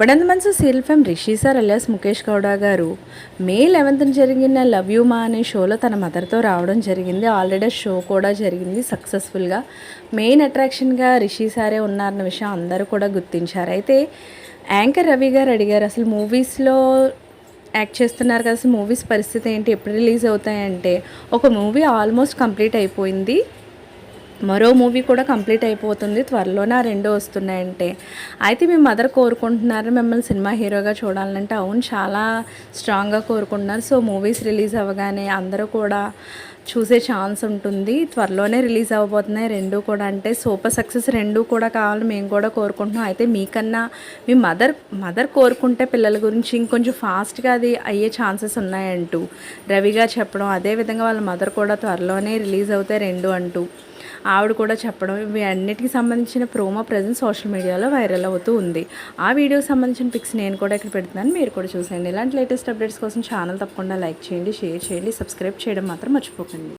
ఇప్పుడంత మంచి serial fame Rishi sir alias Mukesh Gowda గారు. May లెవెన్త్న జరిగిన లవ్ యూ మా అనే షోలో తన మదర్తో రావడం జరిగింది. ఆల్రెడీ షో కూడా జరిగింది సక్సెస్ఫుల్గా. మెయిన్ అట్రాక్షన్గా రిషి సారే ఉన్నారన్న విషయం అందరూ కూడా గుర్తించారు. అయితే యాంకర్ రవి గారు అడిగారు అసలు మూవీస్లో యాక్ట్ చేస్తున్నారు కదా అసలు మూవీస్ పరిస్థితి ఏంటి? ఎప్పుడు రిలీజ్ అవుతాయంటే? ఒక మూవీ ఆల్మోస్ట్ కంప్లీట్ అయిపోయింది. మరో మూవీ కూడా కంప్లీట్ అయిపోతుంది. త్వరలోనే ఆ రెండు వస్తున్నాయంటే. అయితే మీ మదర్ కోరుకుంటున్నారు మిమ్మల్ని సినిమా హీరోగా చూడాలంటే. అవును చాలా స్ట్రాంగ్గా కోరుకుంటున్నారు. సో మూవీస్ రిలీజ్ అవ్వగానే అందరూ కూడా చూసే ఛాన్స్ ఉంటుంది. త్వరలోనే రిలీజ్ అవ్వబోతున్నాయి రెండు కూడా. అంటే సూపర్ సక్సెస్ రెండు కూడా కావాలని మేము కూడా కోరుకుంటున్నాం. అయితే మీకన్నా మీ మదర్ మదర్ కోరుకుంటే పిల్లల గురించి ఇంకొంచెం ఫాస్ట్గా అది అయ్యే ఛాన్సెస్ ఉన్నాయంటూ రవిగా చెప్పడం. అదేవిధంగా వాళ్ళ మదర్ కూడా త్వరలోనే రిలీజ్ అవుతాయి రెండు అంటూ. ఆవిడ కూడా చెప్పడం ఇవి అన్నిటికి సంబంధించిన ప్రోమో ప్రజెంట్ సోషల్ మీడియాలో వైరల్ అవుతూ ఉంది. ఆ వీడియోకి సంబంధించిన పిక్స్ నేను కూడా ఇక్కడ పెడుతున్నాను. మీరు కూడా చూసేయండి. ఇలాంటి లేటెస్ట్ అప్డేట్స్ కోసం ఛానల్ తప్పకుండా లైక్ చేయండి షేర్ చేయండి సబ్స్క్రైబ్ చేయడం మాత్రం మర్చిపోకండి.